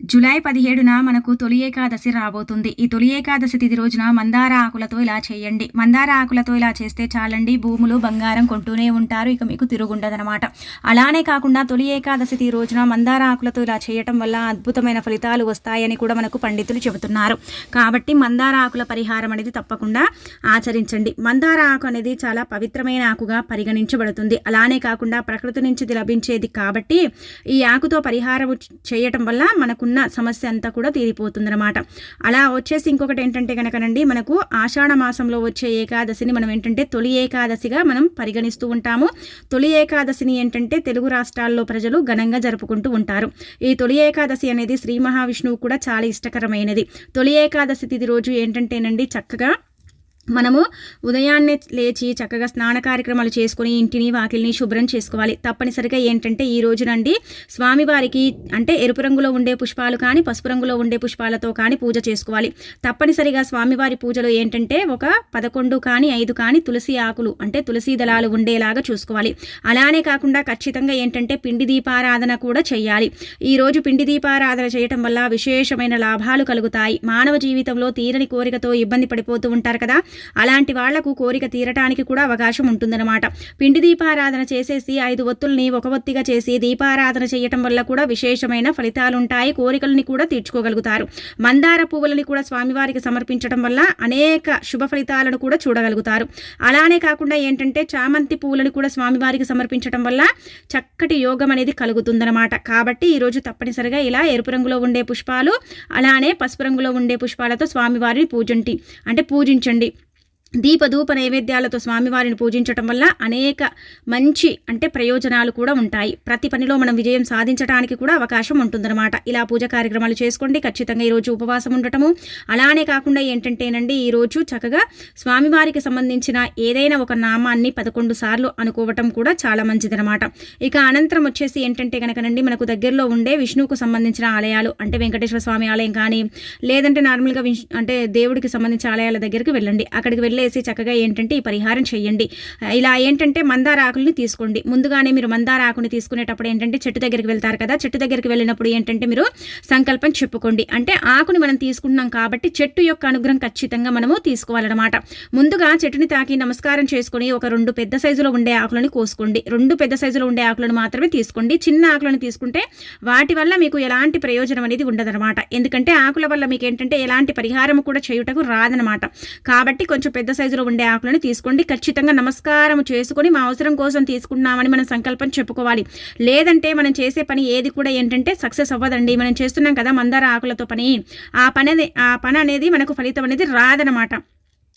July పదిహేడున మనకు తొలి ఏకాదశి రాబోతుంది. ఈ తొలి ఏకాదశి తిది రోజున మందార ఆకులతో ఇలా చేయండి. మందార ఆకులతో ఇలా చేస్తే చాలండి భూములు బంగారం కొంటూనే ఉంటారు ఇక మీకు తిరుగుండదనమాట. అలానే కాకుండా తొలి ఏకాదశి తిథి రోజున మందార ఆకులతో ఇలా చేయటం వల్ల అద్భుతమైన ఫలితాలు వస్తాయని కూడా మనకు పండితులు చెబుతున్నారు. కాబట్టి మందార ఆకుల పరిహారం అనేది తప్పకుండా ఆచరించండి. మందార ఆకు అనేది చాలా పవిత్రమైన ఆకుగా పరిగణించబడుతుంది. అలానే కాకుండా ప్రకృతి నుంచి ఇది లభించేది కాబట్టి ఈ ఆకుతో పరిహారం చేయటం వల్ల మనకు ఉన్న సమస్య అంతా కూడా తీరిపోతుందన్నమాట. అలా వచ్చేసి ఇంకొకటి ఏంటంటే కనుకనండి మనకు ఆషాఢ మాసంలో వచ్చే ఏకాదశిని మనం ఏంటంటే తొలి ఏకాదశిగా మనం పరిగణిస్తూ ఉంటాము. తొలి ఏకాదశిని ఏంటంటే తెలుగు రాష్ట్రాల్లో ప్రజలు ఘనంగా జరుపుకుంటూ ఉంటారు. ఈ తొలి ఏకాదశి అనేది శ్రీ మహావిష్ణువు కూడా చాలా ఇష్టకరమైనది. తొలి ఏకాదశి తిథి రోజు ఏంటంటేనండి చక్కగా మనము ఉదయాన్నే లేచి చక్కగా స్నాన కార్యక్రమాలు చేసుకుని ఇంటిని వాకిల్ని శుభ్రం చేసుకోవాలి. తప్పనిసరిగా ఏంటంటే ఈ రోజునండి స్వామివారికి అంటే ఎరుపు రంగులో ఉండే పుష్పాలు కానీ పసుపు రంగులో ఉండే పుష్పాలతో కానీ పూజ చేసుకోవాలి. తప్పనిసరిగా స్వామివారి పూజలో ఏంటంటే ఒక పదకొండు కానీ ఐదు కానీ తులసి ఆకులు అంటే తులసి దళాలు ఉండేలాగా చూసుకోవాలి. అలానే కాకుండా ఖచ్చితంగా ఏంటంటే పిండి దీపారాధన కూడా చేయాలి ఈ రోజు పిండి దీపారాధన చేయటం వల్ల విశేషమైన లాభాలు కలుగుతాయి. మానవ జీవితంలో తీరని కోరికతో ఇబ్బంది పడిపోతూ ఉంటారు కదా. అలాంటి వాళ్ళకు కోరిక తీరటానికి కూడా అవకాశం ఉంటుందన్నమాట. పిండి దీపారాధన చేసేసి ఐదు ఒత్తుల్ని ఒక ఒత్తిగా చేసి దీపారాధన చేయటం వల్ల కూడా విశేషమైన ఫలితాలు ఉంటాయి కోరికల్ని కూడా తీర్చుకోగలుగుతారు. మందార పువ్వులని కూడా స్వామివారికి సమర్పించడం వల్ల అనేక శుభ ఫలితాలను కూడా చూడగలుగుతారు. అలానే కాకుండా ఏంటంటే చామంతి పువ్వులను కూడా స్వామివారికి సమర్పించడం వల్ల చక్కటి యోగం అనేది కలుగుతుందన్నమాట. కాబట్టి ఈరోజు తప్పనిసరిగా ఇలా ఎరుపు రంగులో ఉండే పుష్పాలు అలానే పసుపు రంగులో ఉండే పుష్పాలతో స్వామివారిని పూజంటి అంటే పూజించండి. దీపధూప నైవేద్యాలతో స్వామివారిని పూజించటం వల్ల అనేక మంచి అంటే ప్రయోజనాలు కూడా ఉంటాయి. ప్రతి పనిలో మనం విజయం సాధించడానికి కూడా అవకాశం ఉంటుందన్నమాట. ఇలా పూజ కార్యక్రమాలు చేసుకోండి. ఖచ్చితంగా ఈరోజు ఉపవాసం ఉండటము. అలానే కాకుండా ఏంటంటేనండి ఈరోజు చక్కగా స్వామివారికి సంబంధించిన ఏదైనా ఒక నామాన్ని పదకొండు సార్లు అనుకోవటం కూడా చాలా మంచిదనమాట ఇక అనంతరం వచ్చేసి ఏంటంటే కనుకనండి మనకు దగ్గరలో ఉండే విష్ణువుకు సంబంధించిన ఆలయాలు అంటే వెంకటేశ్వర స్వామి ఆలయం కానీ లేదంటే నార్మల్గా విష్ అంటే దేవుడికి సంబంధించిన ఆలయాల దగ్గరికి వెళ్ళండి. అక్కడికి వెళ్ళి వెళ్ళేసి చక్కగా ఏంటంటే ఈ పరిహారం చేయండి ఇలా ఏంటంటే మందార ఆకుల్ని తీసుకోండి. ముందుగానే మీరు మందార ఆకుని తీసుకునేటప్పుడు ఏంటంటే చెట్టు దగ్గరికి వెళ్తారు కదా చెట్టు దగ్గరికి వెళ్ళినప్పుడు ఏంటంటే మీరు సంకల్పం చెప్పుకోండి. అంటే ఆకుని మనం తీసుకుంటున్నాం కాబట్టి చెట్టు యొక్క అనుగ్రహం ఖచ్చితంగా మనము తీసుకోవాలన్నమాట. ముందుగా చెట్టుని తాకి నమస్కారం చేసుకుని ఒక రెండు పెద్ద సైజులో ఉండే ఆకులను కోసుకోండి. రెండు పెద్ద సైజులో ఉండే ఆకులను మాత్రమే తీసుకోండి. చిన్న ఆకులను తీసుకుంటే వాటి వల్ల మీకు ఎలాంటి ప్రయోజనం అనేది ఉండదన్నమాట. ఎందుకంటే ఆకుల వల్ల మీకు ఏంటంటే ఎలాంటి పరిహారం కూడా చేయుటకు రాదనమాట కాబట్టి కొంచెం పెద్ద సైజులో ఉండే ఆకులను తీసుకోండి. ఖచ్చితంగా నమస్కారం చేసుకొని మా అవసరం కోసం తీసుకున్నామని మనం సంకల్పం చెప్పుకోవాలి. లేదంటే మనం చేసే పని ఏది కూడా ఏంటంటే సక్సెస్ అవ్వదండి. మనం చేస్తున్నాం కదా మందార ఆకులతో పని. ఆ పని ఆ పని అనేది మనకు ఫలితం అనేది రాదనమాట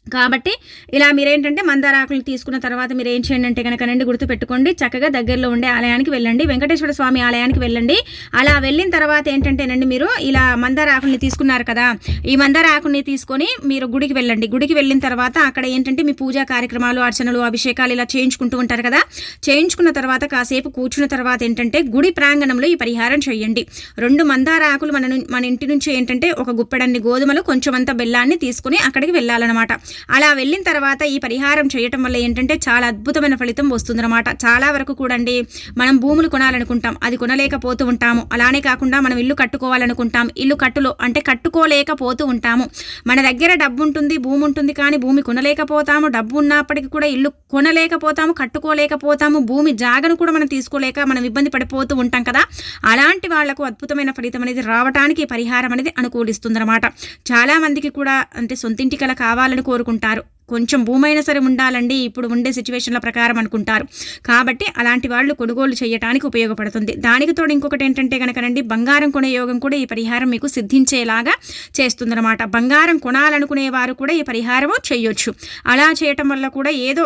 కాబట్టి ఇలా మీరేంటంటే మందార ఆకులు తీసుకున్న తర్వాత మీరు ఏం చేయండి అంటే కనుక గుర్తుపెట్టుకోండి. గుర్తు పెట్టుకోండి చక్కగా దగ్గరలో ఉండే ఆలయానికి వెళ్ళండి. వెంకటేశ్వర స్వామి ఆలయానికి వెళ్ళండి. అలా వెళ్ళిన తర్వాత ఏంటంటేనండి మీరు ఇలా మందార ఆకుల్ని తీసుకున్నారు కదా ఈ మందార ఆకుల్ని తీసుకొని మీరు గుడికి వెళ్ళండి. గుడికి వెళ్ళిన తర్వాత అక్కడ ఏంటంటే మీ పూజా కార్యక్రమాలు అర్చనలు అభిషేకాలు ఇలా చేయించుకుంటూ ఉంటారు కదా. చేయించుకున్న తర్వాత కాసేపు కూర్చున్న తర్వాత ఏంటంటే గుడి ప్రాంగణంలో ఈ పరిహారం చేయండి. రెండు మందార ఆకులు మన మన ఇంటి నుంచి ఏంటంటే ఒక గుప్పెడన్ని గోధుమలు కొంచెం అంత బెల్లాన్ని తీసుకుని అక్కడికి వెళ్ళాలన్నమాట. అలా వెళ్ళిన తర్వాత ఈ పరిహారం చేయటం వల్ల ఏంటంటే చాలా అద్భుతమైన ఫలితం వస్తుందన్నమాట. చాలా వరకు కూడా అండి మనం భూములు కొనాలనుకుంటాం అది కొనలేకపోతూ ఉంటాము. అలానే కాకుండా మనం ఇల్లు కట్టుకోవాలనుకుంటాం. ఇల్లు కట్టులో అంటే కట్టుకోలేకపోతూ ఉంటాము. మన దగ్గర డబ్బు ఉంటుంది భూమి ఉంటుంది కానీ భూమి కొనలేకపోతాము. డబ్బు ఉన్నప్పటికీ కూడా ఇల్లు కొనలేకపోతాము కట్టుకోలేకపోతాము. భూమి జాగను కూడా మనం తీసుకోలేక మనం ఇబ్బంది పడిపోతూ ఉంటాం కదా. అలాంటి వాళ్ళకు అద్భుతమైన ఫలితం అనేది రావడానికి పరిహారం అనేది అనుకూలిస్తుందన్నమాట. చాలా మందికి కూడా అంటే సొంతింటి కల కావాలని కోరుకుంటారు. కొంచెం భూమైనా సరే ఉండాలండి. ఇప్పుడు ఉండే సిచ్యువేషన్ల ప్రకారం అనుకుంటారు. కాబట్టి అలాంటి వాళ్ళు కొనుగోలు చేయడానికి ఉపయోగపడుతుంది. దానికి తోడు ఇంకొకటి ఏంటంటే కనుకనండి బంగారం కొనే యోగం కూడా ఈ పరిహారం మీకు సిద్ధించేలాగా చేస్తుందన్నమాట. బంగారం కొనాలనుకునే వారు కూడా ఈ పరిహారము చేయొచ్చు. అలా చేయటం వల్ల కూడా ఏదో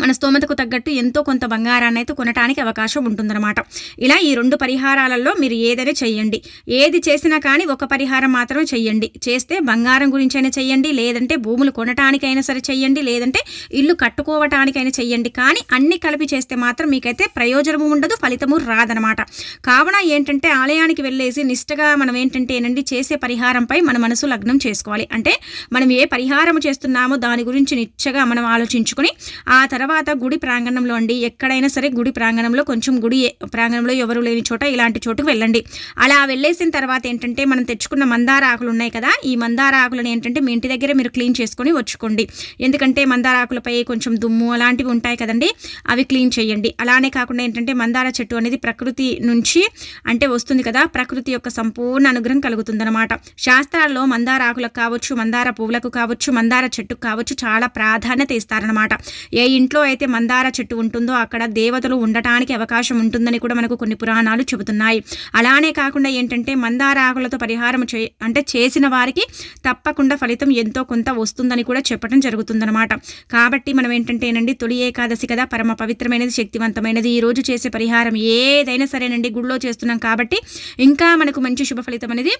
మన స్తోమతకు తగ్గట్టు ఎంతో కొంత బంగారాన్ని అయితే కొనటానికి అవకాశం ఉంటుందన్నమాట. ఇలా ఈ రెండు పరిహారాలలో మీరు ఏదైనా చెయ్యండి. ఏది చేసినా కానీ ఒక పరిహారం మాత్రమే చెయ్యండి. చేస్తే బంగారం గురించైనా చెయ్యండి లేదంటే భూములు కొనటానికైనా సరే చెయ్యండి లేదంటే ఇల్లు కట్టుకోవటానికైనా చెయ్యండి. కానీ అన్ని కలిపి చేస్తే మాత్రం మీకైతే ప్రయోజనము ఉండదు ఫలితము రాదనమాట కావున ఏంటంటే ఆలయానికి వెళ్ళేసి నిష్టగా మనం ఏంటంటే ఏనండి చేసే పరిహారంపై మన మనసు లగ్నం చేసుకోవాలి. అంటే మనం ఏ పరిహారం చేస్తున్నామో దాని గురించి నిచ్చగా మనం ఆలోచించుకొని ఆ తర్వాత తర్వాత గుడి ప్రాంగణంలో అండి. ఎక్కడైనా సరే గుడి ప్రాంగణంలో కొంచెం గుడి ప్రాంగణంలో ఎవరు లేని చోట ఇలాంటి చోటుకు వెళ్ళండి. అలా వెళ్ళేసిన తర్వాత ఏంటంటే మనం తెచ్చుకున్న మందార ఆకులు ఉన్నాయి కదా ఈ మందార ఆకులను ఏంటంటే మీ ఇంటి దగ్గర మీరు క్లీన్ చేసుకొని వచ్చుకోండి. ఎందుకంటే మందార ఆకులపై కొంచెం దుమ్ము అలాంటివి ఉంటాయి కదండి అవి క్లీన్ చేయండి. అలానే కాకుండా ఏంటంటే మందార చెట్టు అనేది ప్రకృతి నుంచి అంటే వస్తుంది కదా ప్రకృతి యొక్క సంపూర్ణ అనుగ్రహం కలుగుతుందన్నమాట. శాస్త్రాల్లో మందార ఆకులకు కావచ్చు మందార పువ్వులకు కావచ్చు మందార చెట్టుకు కావచ్చు చాలా ప్రాధాన్యత ఇస్తారనమాట ఏ ఇంట్లో అయితే మందార చెట్టు ఉంటుందో అక్కడ దేవతలు ఉండటానికి అవకాశం ఉంటుందని కూడా మనకు కొన్ని పురాణాలు చెబుతున్నాయి. అలానే కాకుండా ఏంటంటే మందార ఆకులతో పరిహారం చే అంటే చేసిన వారికి తప్పకుండా ఫలితం ఎంతో కొంత వస్తుందని కూడా చెప్పడం జరుగుతుందన్నమాట. కాబట్టి మనం ఏంటంటేనండి తొలి ఏకాదశి కదా పరమ పవిత్రమైనది శక్తివంతమైనది. ఈ రోజు చేసే పరిహారం ఏదైనా సరేనండి గుడిలో చేస్తున్నాం కాబట్టి ఇంకా మనకు మంచి శుభ ఫలితం అనేది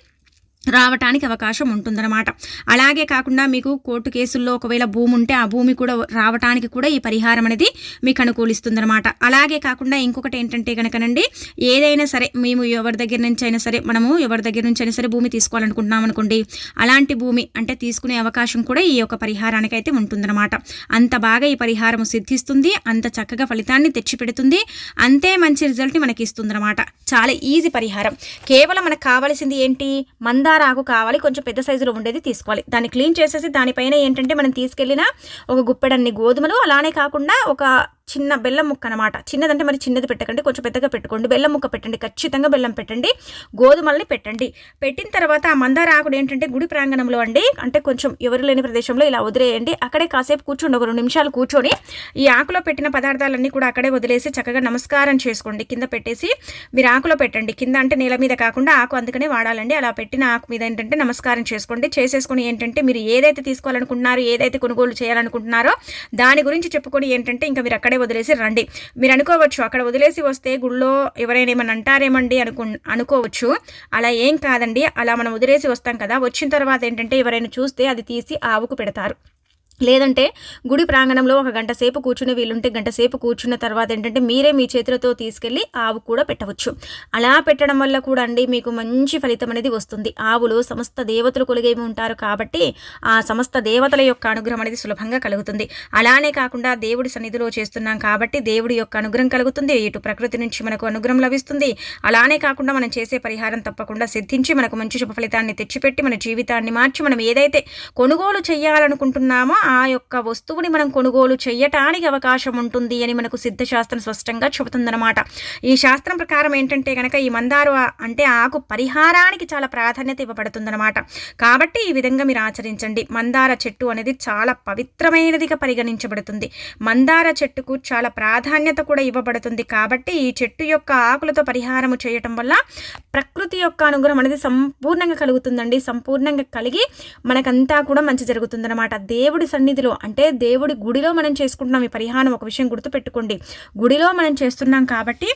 రావటానికి అవకాశం ఉంటుందన్నమాట. అలాగే కాకుండా మీకు కోర్టు కేసుల్లో ఒకవేళ భూమి ఉంటే ఆ భూమి కూడా రావటానికి కూడా ఈ పరిహారం అనేది మీకు అనుకూలిస్తుందన్నమాట. అలాగే కాకుండా ఇంకొకటి ఏంటంటే కనుకనండి ఏదైనా సరే మేము ఎవరి దగ్గర నుంచి అయినా సరే మనము ఎవరి దగ్గర నుంచి అయినా సరే భూమి తీసుకోవాలనుకుంటున్నాం అనుకోండి అలాంటి భూమి అంటే తీసుకునే అవకాశం కూడా ఈ యొక్క పరిహారానికి అయితే ఉంటుందన్నమాట. అంత బాగా ఈ పరిహారం సిద్ధిస్తుంది అంత చక్కగా ఫలితాన్ని తెచ్చిపెడుతుంది అంతే మంచి రిజల్ట్ని మనకి ఇస్తుందన్నమాట చాలా ఈజీ పరిహారం. కేవలం మనకు కావాల్సింది ఏంటి? మందార ఆకు కావాలి కొంచెం పెద్ద సైజులో ఉండేది తీసుకోవాలి. దాన్ని క్లీన్ చేసేసి దానిపైన ఏంటంటే మనం తీసుకెళ్ళిన ఒక గుప్పెడన్ని గోధుమలు అలానే కాకుండా ఒక చిన్న బెల్లం ముక్క అనమాట చిన్నదంటే మరి చిన్నది పెట్టకండి కొంచెం పెద్దగా పెట్టుకోండి. బెల్లం ముక్క పెట్టండి ఖచ్చితంగా బెల్లం పెట్టండి. గోధుమల్ని పెట్టండి. పెట్టిన తర్వాత ఆ మందార ఆకుడు ఏంటంటే గుడి ప్రాంగణంలో అండి అంటే కొంచెం ఎవరు లేని ప్రదేశంలో ఇలా వదిలేయండి. అక్కడే కాసేపు కూర్చోండి ఒక రెండు నిమిషాలు కూర్చొని ఈ ఆకులో పెట్టిన పదార్థాలన్నీ కూడా అక్కడే వదిలేసి చక్కగా నమస్కారం చేసుకోండి. కింద పెట్టేసి మీరు ఆకులో పెట్టండి. కింద అంటే నేల మీద కాకుండా ఆకు అందుకనే వాడాలండి. అలా పెట్టిన ఆకు మీద ఏంటంటే నమస్కారం చేసుకోండి. చేసేసుకొని ఏంటంటే మీరు ఏదైతే తీసుకోవాలనుకుంటున్నారో ఏదైతే కొనుగోలు చేయాలనుకుంటున్నారో దాని గురించి చెప్పుకొని ఏంటంటే ఇంకా మీరు అక్కడే వదిలేసి రండి. మీరు అనుకోవచ్చు అక్కడ వదిలేసి వస్తే గుళ్ళో ఎవరైనా ఏమైనా అంటారేమండి అనుకు అనుకోవచ్చు. అలా ఏం కాదండి. అలా మనం వదిలేసి వస్తాం కదా. వచ్చిన తర్వాత ఏంటంటే ఎవరైనా చూస్తే అది తీసి ఆవుకు పెడతారు. లేదంటే గుడి ప్రాంగణంలో ఒక గంట సేపు కూర్చుని వీలుంటే గంట సేపు కూర్చున్న తర్వాత ఏంటంటే మీరే మీ చేతులతో తీసుకెళ్ళి ఆవు కూడా పెట్టవచ్చు. అలా పెట్టడం వల్ల కూడా అండి మీకు మంచి ఫలితం అనేది వస్తుంది. ఆవులు సమస్త దేవతలు కొలిగేవి ఉంటారు కాబట్టి ఆ సమస్త దేవతల యొక్క అనుగ్రహం అనేది సులభంగా కలుగుతుంది. అలానే కాకుండా దేవుడి సన్నిధిలో చేస్తున్నాం కాబట్టి దేవుడి యొక్క అనుగ్రహం కలుగుతుంది. ఇటు ప్రకృతి నుంచి మనకు అనుగ్రహం లభిస్తుంది. అలానే కాకుండా మనం చేసే పరిహారం తప్పకుండా సిద్ధించి మనకు మంచి శుభ ఫలితాన్ని తెచ్చిపెట్టి మన జీవితాన్ని మార్చి మనం ఏదైతే కొనుగోలు చేయాలనుకుంటున్నామో ఆ యొక్క వస్తువుని మనం కొనుగోలు చేయటానికి అవకాశం ఉంటుంది అని మనకు సిద్ధశాస్త్రం స్పష్టంగా చెబుతుందన్నమాట. ఈ శాస్త్రం ప్రకారం ఏంటంటే కనుక ఈ మందారు అంటే ఆకు పరిహారానికి చాలా ప్రాధాన్యత ఇవ్వబడుతుందన్నమాట. కాబట్టి ఈ విధంగా మీరు ఆచరించండి. మందార చెట్టు అనేది చాలా పవిత్రమైనదిగా పరిగణించబడుతుంది. మందార చెట్టుకు చాలా ప్రాధాన్యత కూడా ఇవ్వబడుతుంది. కాబట్టి ఈ చెట్టు యొక్క ఆకులతో పరిహారము చేయటం వల్ల ప్రకృతి యొక్క అనుగ్రహం అనేది సంపూర్ణంగా కలుగుతుందండి. సంపూర్ణంగా కలిగి మనకంతా కూడా మంచి జరుగుతుందన్నమాట. దేవుడి సన్నిధిలో అంటే దేవుడి గుడిలో మనం చేసుకుంటున్నాం ఈ పరిహారం ఒక విషయం గుర్తుపెట్టుకోండి. గుడిలో మనం చేస్తున్నాం కాబట్టి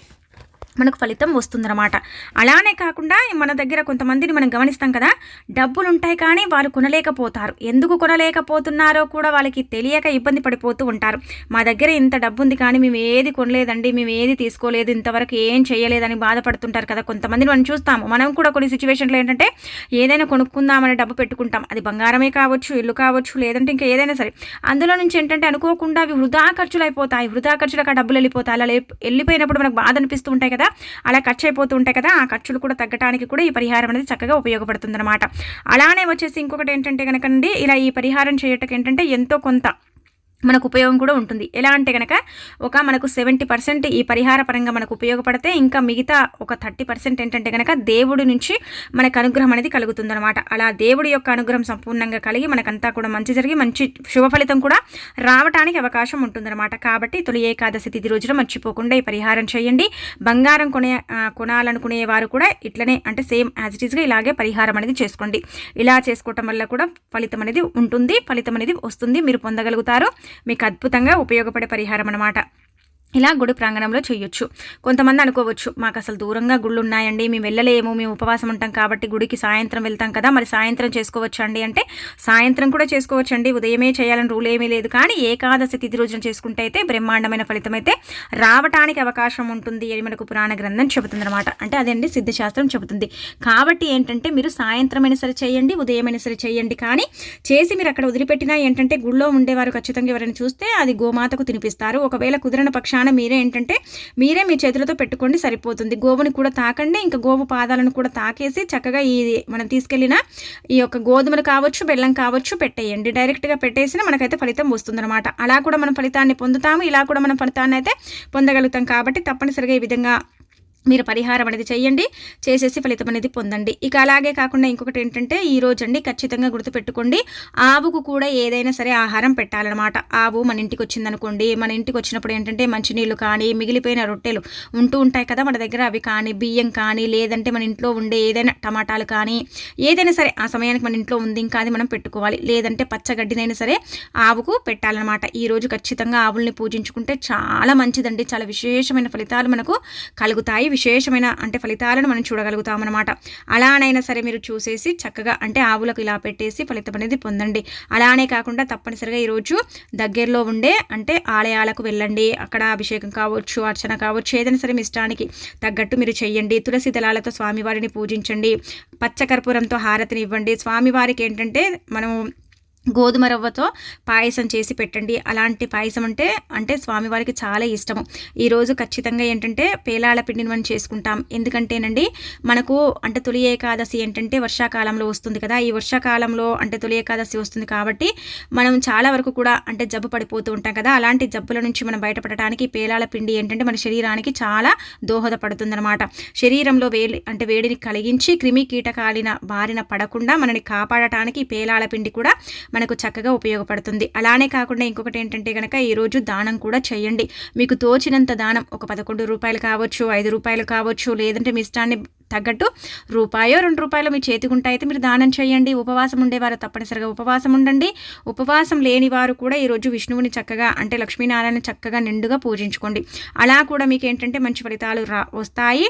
మనకు ఫలితం వస్తుందన్నమాట. అలానే కాకుండా మన దగ్గర కొంతమందిని మనం గమనిస్తాం కదా డబ్బులు ఉంటాయి కానీ వాళ్ళు కొనలేకపోతారు. ఎందుకు కొనలేకపోతున్నారో కూడా వాళ్ళకి తెలియక ఇబ్బంది పడిపోతూ ఉంటారు. మా దగ్గర ఇంత డబ్బు ఉంది కానీ మేము ఏది కొనలేదండి మేము ఏది తీసుకోలేదు ఇంతవరకు ఏం చేయలేదని బాధపడుతుంటారు కదా. కొంతమందిని మనం చూస్తాము. మనం కూడా కొన్ని సిచ్యువేషన్లో ఏంటంటే ఏదైనా కొనుక్కుందామని డబ్బు పెట్టుకుంటాం. అది బంగారమే కావచ్చు ఇల్లు కావచ్చు లేదంటే ఇంకా ఏదైనా సరే. అందులో నుంచి ఏంటంటే అనుకోకుండా అవి వృధా ఖర్చులు అయిపోతాయి వృధా ఖర్చులకు ఆ డబ్బులు వెళ్ళిపోతాయి. అలా వెళ్ళిపోయినప్పుడు మనకు బాధ అనిపిస్తూ ఉంటాయి కదా. అలా ఖర్చు అయిపోతూ ఉంటాయి కదా ఆ ఖర్చులు కూడా తగ్గడానికి కూడా ఈ పరిహారం అనేది చక్కగా ఉపయోగపడుతుంది అనమాట అలానే వచ్చేసి ఇంకొకటి ఏంటంటే కనుకండి ఇలా ఈ పరిహారం చేయటం ఏంటంటే ఎంతో కొంత మనకు ఉపయోగం కూడా ఉంటుంది. ఎలా అంటే కనుక ఒక మనకు సెవెంటీ పర్సెంట్ ఈ పరిహార పరంగా మనకు ఉపయోగపడితే ఇంకా మిగతా ఒక థర్టీ పర్సెంట్ ఏంటంటే కనుక దేవుడి నుంచి మనకు అనుగ్రహం అనేది కలుగుతుందనమాట అలా దేవుడి యొక్క అనుగ్రహం సంపూర్ణంగా కలిగి మనకంతా కూడా మంచి జరిగి మంచి శుభ ఫలితం కూడా రావడానికి అవకాశం ఉంటుందన్నమాట. కాబట్టి తొలి ఏకాదశి తిథి రోజున మర్చిపోకుండా ఈ పరిహారం చేయండి. బంగారం కొనే కొనాలనుకునే వారు కూడా ఇట్లనే అంటే సేమ్ యాజ్ ఇట్ ఈస్గా ఇలాగే పరిహారం అనేది చేసుకోండి. ఇలా చేసుకోవటం వల్ల కూడా ఫలితం అనేది ఉంటుంది ఫలితం అనేది వస్తుంది మీరు పొందగలుగుతారు. మీకు అద్భుతంగా ఉపయోగపడే పరిహారం అనమాట ఇలా గుడి ప్రాంగణంలో చేయొచ్చు. కొంతమంది అనుకోవచ్చు మాకు అసలు దూరంగా గుళ్ళు ఉన్నాయండి మేము వెళ్ళలేము మేము ఉపవాసం ఉంటాం కాబట్టి గుడికి సాయంత్రం వెళ్తాం కదా మరి సాయంత్రం చేసుకోవచ్చు అండి అంటే సాయంత్రం కూడా చేసుకోవచ్చు అండి ఉదయమే చేయాలని రూల్ ఏమీ లేదు కానీ ఏకాదశి తిథి రోజున చేసుకుంటే అయితే బ్రహ్మాండమైన ఫలితం అయితే రావటానికి అవకాశం ఉంటుంది అని మనకు పురాణ గ్రంథం చెబుతుంది అనమాట అంటే అదండి సిద్ధశాస్త్రం చెబుతుంది. కాబట్టి ఏంటంటే మీరు సాయంత్రమైనా సరే చేయండి ఉదయమైనా సరే చేయండి కానీ చేసి మీరు అక్కడ వదిలిపెట్టినా ఏంటంటే గుళ్ళో ఉండేవారు ఖచ్చితంగా ఎవరైనా చూస్తే అది గోమాతకు తినిపిస్తారు. ఒకవేళ కుదిరిన స్నానం మీరే ఏంటంటే మీరే మీ చేతులతో పెట్టుకోండి సరిపోతుంది. గోవుని కూడా తాకండి ఇంకా గోవు పాదాలను కూడా తాకేసి చక్కగా ఈ మనం తీసుకెళ్ళిన ఈ యొక్క గోధుమలు కావచ్చు బెల్లం కావచ్చు పెట్టేయండి. డైరెక్ట్గా పెట్టేసిన మనకైతే ఫలితం వస్తుందన్నమాట. అలా కూడా మనం ఫలితాన్ని పొందుతాము ఇలా కూడా మనం ఫలితాన్ని అయితే పొందగలుగుతాం కాబట్టి తప్పనిసరిగా ఈ విధంగా మీరు పరిహారం అనేది చేయండి చేసేసి ఫలితం అనేది పొందండి. ఇక అలాగే కాకుండా ఇంకొకటి ఏంటంటే ఈ రోజు అండి ఖచ్చితంగా గుర్తుపెట్టుకోండి ఆవుకు కూడా ఏదైనా సరే ఆహారం పెట్టాలన్నమాట. ఆవు మన ఇంటికి వచ్చిందనుకోండి మన ఇంటికి వచ్చినప్పుడు ఏంటంటే మంచినీళ్ళు కానీ మిగిలిపోయిన రొట్టెలు ఉంటూ ఉంటాయి కదా మన దగ్గర అవి కానీ బియ్యం కానీ లేదంటే మన ఇంట్లో ఉండే ఏదైనా టమాటాలు కానీ ఏదైనా సరే ఆ సమయానికి మన ఇంట్లో ఉంది ఇంకా అది మనం పెట్టుకోవాలి. లేదంటే పచ్చగడ్డినైనా సరే ఆవుకు పెట్టాలన్నమాట. ఈరోజు ఖచ్చితంగా ఆవుల్ని పూజించుకుంటే చాలా మంచిదండి. చాలా విశేషమైన ఫలితాలు మనకు కలుగుతాయి. విశేషమైన అంటే ఫలితాలను మనం చూడగలుగుతాం అనమాట అలానైనా సరే మీరు చూసేసి చక్కగా అంటే ఆవులకు ఇలా పెట్టేసి ఫలితం అనేది పొందండి. అలానే కాకుండా తప్పనిసరిగా ఈరోజు దగ్గరలో ఉండే అంటే ఆలయాలకు వెళ్ళండి. అక్కడ అభిషేకం కావచ్చు అర్చన కావచ్చు ఏదైనా సరే మీ ఇష్టానికి తగ్గట్టు మీరు చేయండి తులసి దళాలతో స్వామివారిని పూజించండి. పచ్చకర్పూరంతో హారతిని ఇవ్వండి స్వామివారికి ఏంటంటే మనం గోధుమ రవ్వతో పాయసం చేసి పెట్టండి. అలాంటి పాయసం అంటే అంటే స్వామివారికి చాలా ఇష్టము. ఈరోజు ఖచ్చితంగా ఏంటంటే పేలాల పిండిని మనం చేసుకుంటాం. ఎందుకంటేనండి మనకు అంటే తొలి ఏకాదశి ఏంటంటే వర్షాకాలంలో వస్తుంది కదా. ఈ వర్షాకాలంలో అంటే తొలి ఏకాదశి వస్తుంది కాబట్టి మనం చాలా వరకు కూడా అంటే జబ్బు పడిపోతూ ఉంటాం కదా. అలాంటి జబ్బుల నుంచి మనం బయటపడటానికి పేలాల పిండి ఏంటంటే మన శరీరానికి చాలా దోహదపడుతుందన్నమాట. శరీరంలో వేడి అంటే వేడిని కలిగించి క్రిమి కీటకాలిన బారిన పడకుండా మనని కాపాడటానికి పేలాల పిండి కూడా మనకు చక్కగా ఉపయోగపడుతుంది. అలానే కాకుండా ఇంకొకటి ఏంటంటే కనుక ఈరోజు దానం కూడా చేయండి. మీకు తోచినంత దానం ఒక పదకొండు రూపాయలు కావచ్చు ఐదు రూపాయలు కావచ్చు లేదంటే మీ ఇష్టాన్ని తగ్గట్టు రూపాయో రెండు రూపాయలు మీ చేతికుంటే అయితే మీరు దానం చేయండి. ఉపవాసం ఉండేవారు తప్పనిసరిగా ఉపవాసం ఉండండి. ఉపవాసం లేని వారు కూడా ఈరోజు విష్ణువుని చక్కగా అంటే లక్ష్మీనారాయణ చక్కగా నిండుగా పూజించుకోండి. అలా కూడా మీకు ఏంటంటే మంచి ఫలితాలు రా వస్తాయి.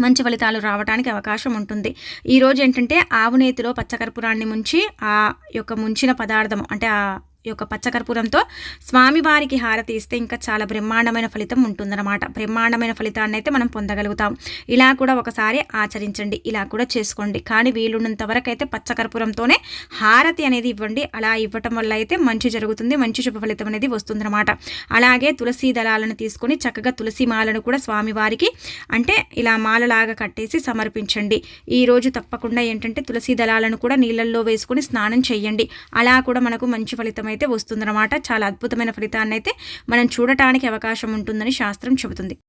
మంచి ఫలితాలు రావడానికి అవకాశం ఉంటుంది. ఈరోజు ఏంటంటే ఆవు నేతిలో పచ్చకర్పూరాన్ని ముంచి ఆ యొక్క ముంచిన పదార్థం అంటే ఆ యొక్క పచ్చకర్పూరంతో స్వామివారికి హారతి ఇస్తే ఇంకా చాలా బ్రహ్మాండమైన ఫలితం ఉంటుందన్నమాట. బ్రహ్మాండమైన ఫలితాన్ని అయితే మనం పొందగలుగుతాం. ఇలా కూడా ఒకసారి ఆచరించండి. ఇలా కూడా చేసుకోండి. కానీ వీలున్నంత వరకు అయితే పచ్చకర్పూరంతోనే హారతి అనేది ఇవ్వండి. అలా ఇవ్వటం వల్ల అయితే మంచి జరుగుతుంది. మంచి శుభ ఫలితం అనేది వస్తుందన్నమాట. అలాగే తులసి దళాలను తీసుకొని చక్కగా తులసి మాలను కూడా స్వామివారికి అంటే ఇలా మాలలాగా కట్టేసి సమర్పించండి. ఈ రోజు తప్పకుండా ఏంటంటే తులసి దళాలను కూడా నీళ్ళల్లో వేసుకొని స్నానం చేయండి. అలా కూడా మనకు మంచి ఫలితం ఫలితం అయితే వస్తుందన్నమాట. చాలా అద్భుతమైన ఫలితాన్ని అయితే మనం చూడటానికి అవకాశం ఉంటుందని శాస్త్రం చెబుతుంది.